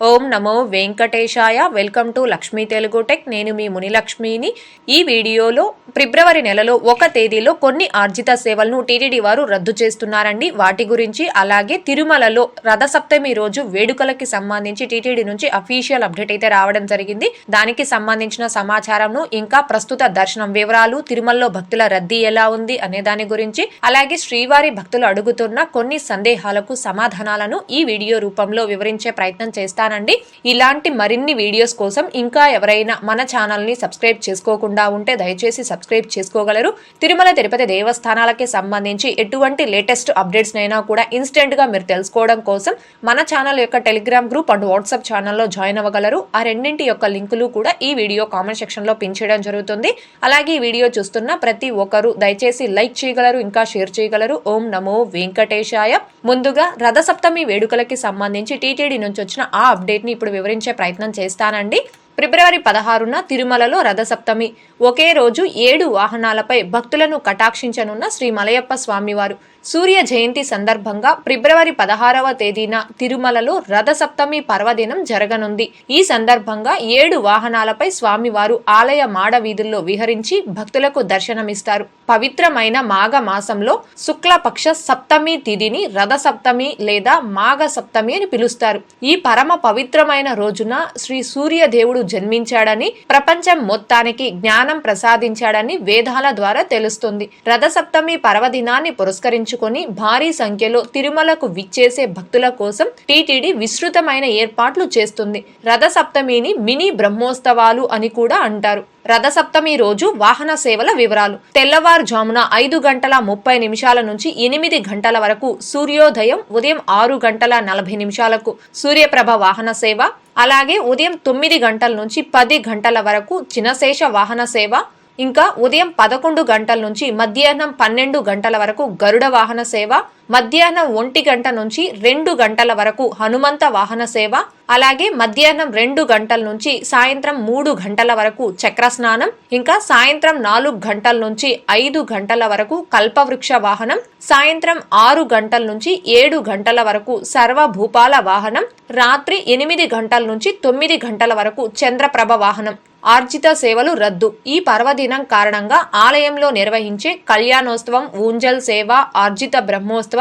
ఓం నమో వెంకటేశాయ. Welcome to Lakshmi Telugu tech. నేను మీ మునిలక్ష్మిని. ఈ వీడియోలో ఫిబ్రవరి నెలలో ఒక తేదీలో కొన్ని ఆర్జిత సేవలను టీటీడీ వారు రద్దు చేస్తున్నారండి. వాటి గురించి అలాగే తిరుమలలో రథసప్తమి రోజు వేడుకలకి సంబంధించి టీటీడీ నుంచి అఫీషియల్ అప్డేట్ అయితే రావడం జరిగింది. దానికి సంబంధించిన సమాచారంను ఇంకా ప్రస్తుత దర్శనం వివరాలు తిరుమలలో భక్తుల రద్దీ ఎలా ఉంది అనే దాని గురించి అలాగే శ్రీవారి భక్తులు అడుగుతున్న కొన్ని సందేహాలకు సమాధానాలను ఈ వీడియో రూపంలో వివరించే ప్రయత్నం చేస్తానండి. ఇలాంటి మరిన్ని వీడియోస్ కోసం ఇంకా ఎవరైనా మన ఛానల్ని సబ్స్క్రైబ్ చేసుకోకుండా ఉంటే దయచేసి సబ్స్క్రైబ్ చేసుకోగలరు. తిరుమల తిరుపతి దేవస్థానాలకి సంబంధించి ఎటువంటి లేటెస్ట్ అప్డేట్స్ అయినా కూడా ఇన్స్టెంట్గా మీరు తెలుసుకోవడం కోసం మన ఛానల్ యొక్క టెలిగ్రామ్ గ్రూప్ అండ్ వాట్సాప్ ఛానల్లో జాయిన్ అవ్వగలరు. ఆ రెండింటి యొక్క లింకులు కూడా ఈ వీడియో కామెంట్ సెక్షన్లో పిన్ చేయడం జరుగుతుంది. అలాగే ఈ వీడియో చూస్తున్న ప్రతి ఒక్కరూ దయచేసి లైక్ చేయగలరు ఇంకా షేర్ చేయగలరు. ఓం నమో వెంకటేశాయ. ముందుగా రథసప్తమి వేడుకలకి సంబంధించి టీటీడీ నుంచి వచ్చిన ఆ అప్డేట్ని ఇప్పుడు వివరించే ప్రయత్నం చేస్తానండి. ఫిబ్రవరి పదహారున తిరుమలలో రథసప్తమి. ఒకే రోజు ఏడు వాహనాలపై భక్తులను కటాక్షించనున్న శ్రీ మలయప్ప స్వామివారు. సూర్య జయంతి సందర్భంగా ఫిబ్రవరి పదహారవ తేదీన తిరుమలలో రథసప్తమి పర్వదినం జరగనుంది. ఈ సందర్భంగా ఏడు వాహనాలపై స్వామివారు ఆలయ మాడ వీధుల్లో విహరించి భక్తులకు దర్శనమిస్తారు. పవిత్రమైన మాఘ మాసంలో శుక్లపక్ష సప్తమి తిథిని రథసప్తమి లేదా మాఘ సప్తమి అని పిలుస్తారు. ఈ పరమ పవిత్రమైన రోజున శ్రీ సూర్యదేవుడు జన్మించాడని ప్రపంచం మొత్తానికి జ్ఞానం ప్రసాదించాడని వేదాల ద్వారా తెలుస్తుంది. రథసప్తమి పర్వదినాన్ని పురస్కరించుకొని భారీ సంఖ్యలో తిరుమలకు విచ్చేసే భక్తుల కోసం టీటీడీ విస్తృతమైన ఏర్పాట్లు చేస్తుంది. రథసప్తమిని మినీ బ్రహ్మోత్సవాలు అని కూడా అంటారు. రథసప్తమి రోజు వాహన సేవల వివరాలు. తెల్లవారుజామున ఐదు గంటల ముప్పై నిమిషాల నుంచి ఎనిమిది గంటల వరకు సూర్యోదయం ఉదయం ఆరు గంటల నలభై నిమిషాలకు సూర్యప్రభ వాహన సేవ అలాగే ఉదయం తొమ్మిది గంటల నుంచి పది గంటల వరకు చినశేష వాహన సేవ ఇంకా ఉదయం పదకొండు గంటల నుంచి మధ్యాహ్నం పన్నెండు గంటల వరకు గరుడ వాహన సేవ మధ్యాహ్నం ఒంటి గంట నుంచి రెండు గంటల వరకు హనుమంత వాహన సేవ అలాగే మధ్యాహ్నం రెండు గంటల నుంచి సాయంత్రం మూడు గంటల వరకు చక్ర స్నానం ఇంకా సాయంత్రం నాలుగు గంటల నుంచి ఐదు గంటల వరకు కల్పవృక్ష వాహనం సాయంత్రం ఆరు గంటల నుంచి ఏడు గంటల వరకు సర్వభూపాల వాహనం రాత్రి ఎనిమిది గంటల నుంచి తొమ్మిది గంటల వరకు చంద్రప్రభ వాహనం. ఆర్జిత సేవలు రద్దు. ఈ పర్వదినం కారణంగా ఆలయంలో నిర్వహించే కళ్యాణోత్సవం ఊంజల్ సేవ ఆర్జిత బ్రహ్మోత్సవం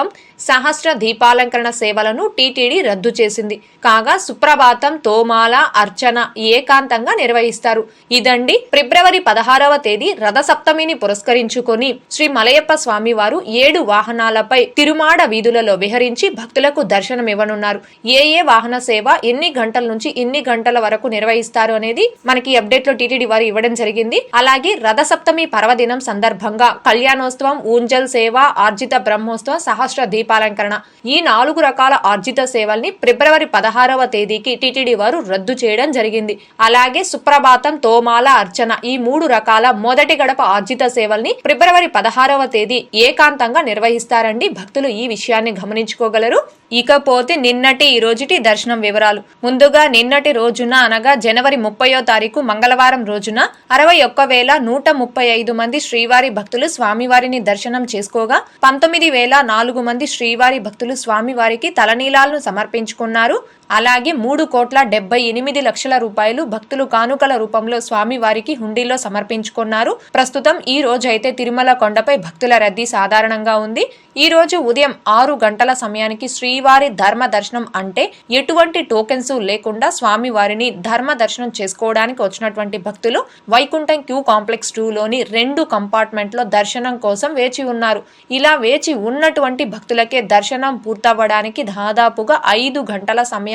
సహస్ర దీపాలంకరణ సేవలను టీటీడీ రద్దు చేసింది. కాగా సుప్రభాతం తోమాల అర్చన ఏకాంతంగా నిర్వహిస్తారు. ఇదండి ఫిబ్రవరి పదహారవ తేదీ రథసప్తమిని పురస్కరించుకొని శ్రీ మలయప్ప స్వామి వారు ఏడు వాహనాలపై తిరుమాడ వీధులలో విహరించి భక్తులకు దర్శనమివ్వనున్నారు. ఏ ఏ వాహన సేవ ఎన్ని గంటల నుంచి ఎన్ని గంటల వరకు నిర్వహిస్తారు అనేది మనకి అప్డేట్లో టీటీడీ వారు ఇవ్వడం జరిగింది. అలాగే రథసప్తమి పర్వదినం సందర్భంగా కళ్యాణోత్సవం ఊంజల్ సేవ ఆర్జిత బ్రహ్మోత్సవం సహస్ర దీపాలంకరణ. ఈ నాలుగు రకాల ఆర్జిత సేవల్ని ఫిబ్రవరి పదహారవ తేదీకి టీటీడీ వారు రద్దు చేయడం జరిగింది. అలాగే సుప్రభాతం తోమాల అర్చన ఈ మూడు రకాల మొదటి గడప ఆర్జిత సేవల్ని ఫిబ్రవరి పదహారవ తేదీ ఏకాంతంగా నిర్వహిస్తారండి. భక్తులు ఈ విషయాన్ని గమనించుకోగలరు. ఇకపోతే నిన్నటి ఈ రోజుటి దర్శనం వివరాలు. ముందుగా నిన్నటి రోజున అనగా జనవరి ముప్పయో తారీఖు మంగళవారం రోజున అరవై ఒక్క వేల నూట ముప్పై ఐదు మంది శ్రీవారి భక్తులు స్వామివారిని దర్శనం చేసుకోగా పంతొమ్మిది వేల నాలుగు మంది శ్రీవారి భక్తులు స్వామివారికి తలనీలాలను సమర్పించుకున్నారు. అలాగే మూడు కోట్ల డెబ్బై ఎనిమిది లక్షల రూపాయలు భక్తులు కానుకల రూపంలో స్వామివారికి హుండీలో సమర్పించుకున్నారు. ప్రస్తుతం ఈ రోజు అయితే తిరుమల కొండపై భక్తుల రద్దీ సాధారణంగా ఉంది. ఈ రోజు ఉదయం ఆరు గంటల సమయానికి శ్రీవారి ధర్మ దర్శనం అంటే ఎటువంటి టోకెన్స్ లేకుండా స్వామివారిని ధర్మ దర్శనం చేసుకోవడానికి వచ్చినటువంటి భక్తులు వైకుంఠం క్యూ కాంప్లెక్స్ టూలోని రెండు కంపార్ట్మెంట్లో దర్శనం కోసం వేచి ఉన్నారు. ఇలా వేచి ఉన్నటువంటి భక్తులకే దర్శనం పూర్తవ్వడానికి దాదాపుగా ఐదు గంటల సమయం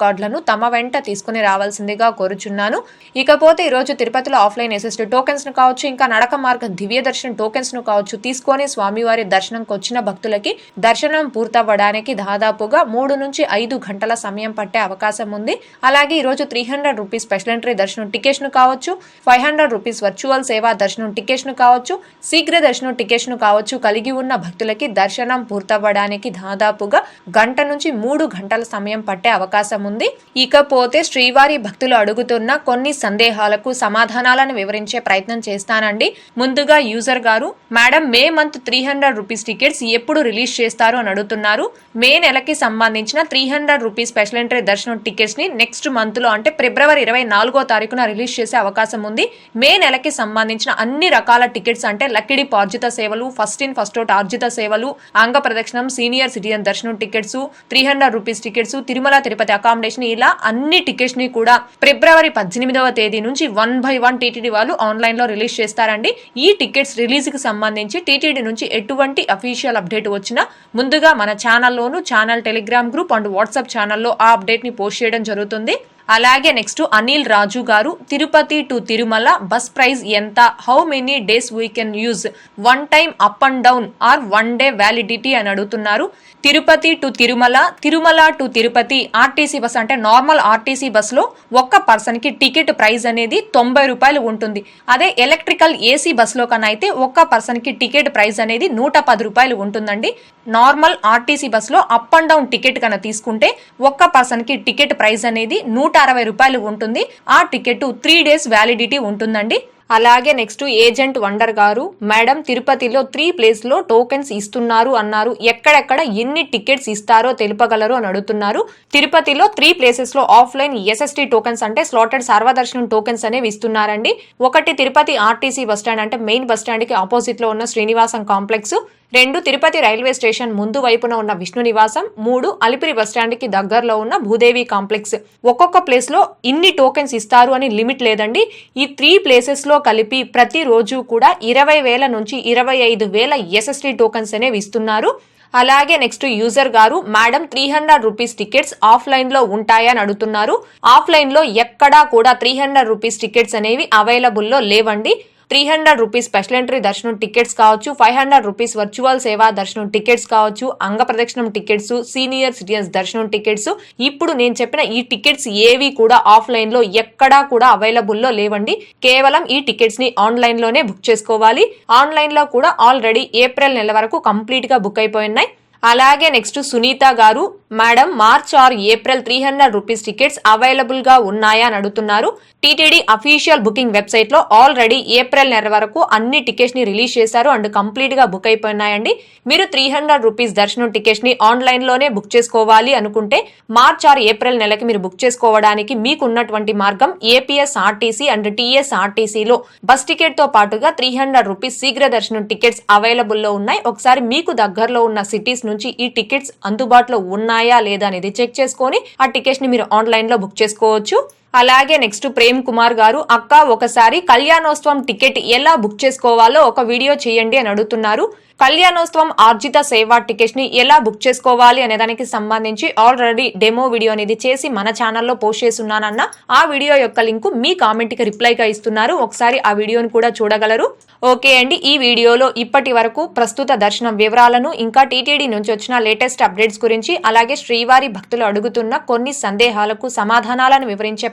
కార్డులను తమ వెంట తీసుకుని రావాల్సిందిగా కోరుచున్నాను. ఇకపోతే ఈరోజు తిరుపతిలో ఆఫ్లైన్ ఎస్ఎస్టీ టోకెన్స్ను కావచ్చు ఇంకా నడక మార్గ దివ్య దర్శనం టోకెన్స్ను కావచ్చు తీసుకొని స్వామివారి దర్శనంకి వచ్చిన భక్తులకి దర్శనం పూర్తవ్వడానికి దాదాపుగా మూడు నుంచి ఐదు గంటల సమయం పట్టే అవకాశం ఉంది. అలాగే ఈరోజు three hundred rupees special entry దర్శనం టికెట్స్ను కావచ్చు ఫైవ్ హండ్రెడ్ రూపీస్ వర్చువల్ సేవా దర్శనం టికెట్స్ను కావచ్చు శీఘ్ర దర్శనం టికెట్స్ను కావచ్చు కలిగి ఉన్న భక్తులకి దర్శనం పూర్తవ్వడానికి దాదాపుగా గంట నుంచి మూడు గంటల సమయం పట్టే అవకాశం ఉంది. ఉంది. ఇకపోతే శ్రీవారి భక్తులు అడుగుతున్న కొన్ని సందేహాలకు సమాధానాలను వివరించే ప్రయత్నం చేస్తానండి. ముందుగా యూజర్ గారు madam May month three hundred rupees tickets ఎప్పుడు రిలీజ్ చేస్తారు? అని అడుగుతున్నారు. మే నెలకి సంబంధించిన three hundred rupees special entry దర్శనం టికెట్స్ని నెక్స్ట్ మంత్లో అంటే ఫిబ్రవరి ఇరవై నాలుగో తారీఖున రిలీజ్ చేసే అవకాశం ఉంది. మే నెలకి సంబంధించిన అన్ని రకాల టికెట్స్ అంటే లక్కిడి పార్జిత సేవలు ఫస్ట్ ఇన్ ఫస్ట్ అవుట్ ఆర్జిత సేవలు అంగ ప్రదక్షిణం సీనియర్ సిటిజన్ దర్శనం tickets three hundred rupees tickets Tirumala Tirupati accommodation foundation ఇలా అన్ని టికెట్స్ని కూడా ఫిబ్రవరి పద్దెనిమిదవ తేదీ నుంచి వన్ బై వన్ టీటీడీ వాళ్ళు ఆన్లైన్లో రిలీజ్ చేస్తారండి. ఈ టికెట్స్ రిలీజ్కి సంబంధించి టీటీడీ నుంచి ఎటువంటి అఫీషియల్ అప్డేట్ వచ్చినా ముందుగా మన ఛానల్లోను channel Telegram group and WhatsApp ఛానల్లో ఆ అప్డేట్ని పోస్ట్ చేయడం జరుగుతుంది. అలాగే నెక్స్ట్ అనిల్ రాజు గారు Tirupati to Tirumala bus price ఎంత? How many days we can use one time up and down or one day validity అని అడుగుతున్నారు. Tirupati to Tirumala Tirumala to Tirupati RTC bus అంటే నార్మల్ ఆర్టీసీ బస్సులో ఒక్క పర్సన్కి ticket price అనేది తొంభై రూపాయలు ఉంటుంది. అదే ఎలక్ట్రికల్ ఏసీ బస్సులో కన్నా అయితే ఒక్క పర్సన్కి టికెట్ ప్రైస్ అనేది నూట పది రూపాయలు ఉంటుందండి. నార్మల్ ఆర్టీసీ బస్సులో అప్ అండ్ డౌన్ టికెట్ కన్నా తీసుకుంటే ఒక్క పర్సన్కి టికెట్ ప్రైస్ అనేది నూట నూట అరవై రూపాయలు ఉంటుంది. ఆ టికెట్ త్రీ డేస్ వ్యాలిడిటీ ఉంటుందండి. అలాగే నెక్స్ట్ ఏజెంట్ వండర్ గారు మేడం తిరుపతిలో త్రీ ప్లేస్లో టోకెన్స్ ఇస్తున్నారు అన్నారు. ఎక్కడెక్కడ ఎన్ని టికెట్స్ ఇస్తారో తెలుపగలరు అని అడుగుతున్నారు. తిరుపతిలో త్రీ ప్లేసెస్లో ఆఫ్లైన్ ఎస్ఎస్టీ టోకెన్స్ అంటే స్లాటెడ్ సర్వదర్శనం టోకెన్స్ అనేవి ఇస్తున్నారండి. ఒకటి తిరుపతి ఆర్టీసీ బస్టాండ్ అంటే మెయిన్ బస్టాండ్కి ఆపోజిట్లో ఉన్న శ్రీనివాసం కాంప్లెక్స్. రెండు తిరుపతి రైల్వే స్టేషన్ ముందు వైపున ఉన్న విష్ణు నివాసం మూడు అలిపిరి బస్టాండ్కి దగ్గరలో ఉన్న భూదేవి కాంప్లెక్స్. ఒక్కొక్క ప్లేస్లో ఇన్ని టోకెన్స్ ఇస్తారు అని లిమిట్ లేదండి. ఈ త్రీ ప్లేసెస్లో కలిపి ప్రతిరోజు కూడా ఇరవై వేల నుంచి ఇరవై ఐదు వేల ఎస్ఎస్టీ టోకెన్స్ అనేవి ఇస్తున్నారు. అలాగే నెక్స్ట్ యూజర్ గారు madam three hundred rupees tickets ఆఫ్లైన్లో ఉంటాయని అడుగుతున్నారు. ఆఫ్లైన్లో ఎక్కడా కూడా త్రీ హండ్రెడ్ రూపీస్ టికెట్స్ అనేవి అవైలబుల్లో లేవండి. Three hundred rupees special entry దర్శనం టికెట్స్ కావచ్చు ఫైవ్ హండ్రెడ్ రూపీస్ వర్చువల్ సేవా దర్శనం టికెట్స్ కావచ్చు అంగ ప్రదక్షిణం టికెట్స్ సీనియర్ సిటిజన్స్ దర్శనం టికెట్స్. ఇప్పుడు నేను చెప్పిన ఈ టికెట్స్ ఏవి కూడా ఆఫ్లైన్లో ఎక్కడా కూడా అవైలబుల్లో లేవండి. కేవలం ఈ టికెట్స్ని ఆన్లైన్లోనే బుక్ చేసుకోవాలి. ఆన్లైన్లో కూడా ఆల్రెడీ ఏప్రిల్ నెల వరకు కంప్లీట్గా బుక్ అయిపోయినాయి అలాగే next Sunitha garu madam March or April three hundred rupees tickets అవైలబుల్గా ఉన్నాయా? అని అడుగుతున్నారు. టీటీడీ అఫీషియల్ బుకింగ్ వెబ్సైట్లో ఆల్రెడీ ఏప్రిల్ నెల వరకు అన్ని టికెట్స్ని రిలీజ్ చేశారు. అండ్ కంప్లీట్గా బుక్ అయిపోయినాయండి. మీరు త్రీ హండ్రెడ్ రూపీస్ దర్శనం టికెట్స్ని ఆన్లైన్లోనే బుక్ చేసుకోవాలి అనుకుంటే మార్చ్ ఆర్ ఏప్రిల్ నెలకి మీరు బుక్ చేసుకోవడానికి మీకు ఉన్నటువంటి మార్గం ఏపీఎస్ ఆర్టీసీ అండ్ టీఎస్ ఆర్టీసీలో బస్ టికెట్తో పాటుగా త్రీ హండ్రెడ్ రూపీస్ శీఘ్ర దర్శనం టికెట్స్ అవైలబుల్లో ఉన్నాయి. ఒకసారి మీకు దగ్గరలో ఉన్న సిటీస్ నుంచి ఈ టికెట్స్ అందుబాటులో ఉన్నాయా లేదా అనేది చెక్ చేసుకొని ఆ టికెట్స్ని మీరు ఆన్లైన్లో బుక్ చేసుకోవచ్చు. అలాగే నెక్స్ట్ ప్రేమ్ కుమార్ గారు అక్క ఒకసారి కళ్యాణోత్సవం టికెట్ ఎలా బుక్ చేసుకోవాలో ఒక వీడియో చేయండి అని అడుగుతున్నారు. కళ్యాణోత్సవం ఆర్జిత సేవా టికెట్స్ని ఎలా బుక్ చేసుకోవాలి అనే దానికి సంబంధించి ఆల్రెడీ డెమో వీడియో అనేది చేసి మన ఛానల్లో పోస్ట్ చేస్తున్నానన్న ఆ వీడియో యొక్క లింక్ మీ కామెంట్కి రిప్లైగా ఇస్తున్నారు. ఒకసారి ఆ వీడియోని కూడా చూడగలరు. ఓకే అండి ఈ వీడియోలో ఇప్పటి వరకు ప్రస్తుత దర్శనం వివరాలను ఇంకా టీటీడీ నుంచి వచ్చిన లేటెస్ట్ అప్డేట్స్ గురించి అలాగే శ్రీవారి భక్తులు అడుగుతున్న కొన్ని సందేహాలకు సమాధానాలను వివరించే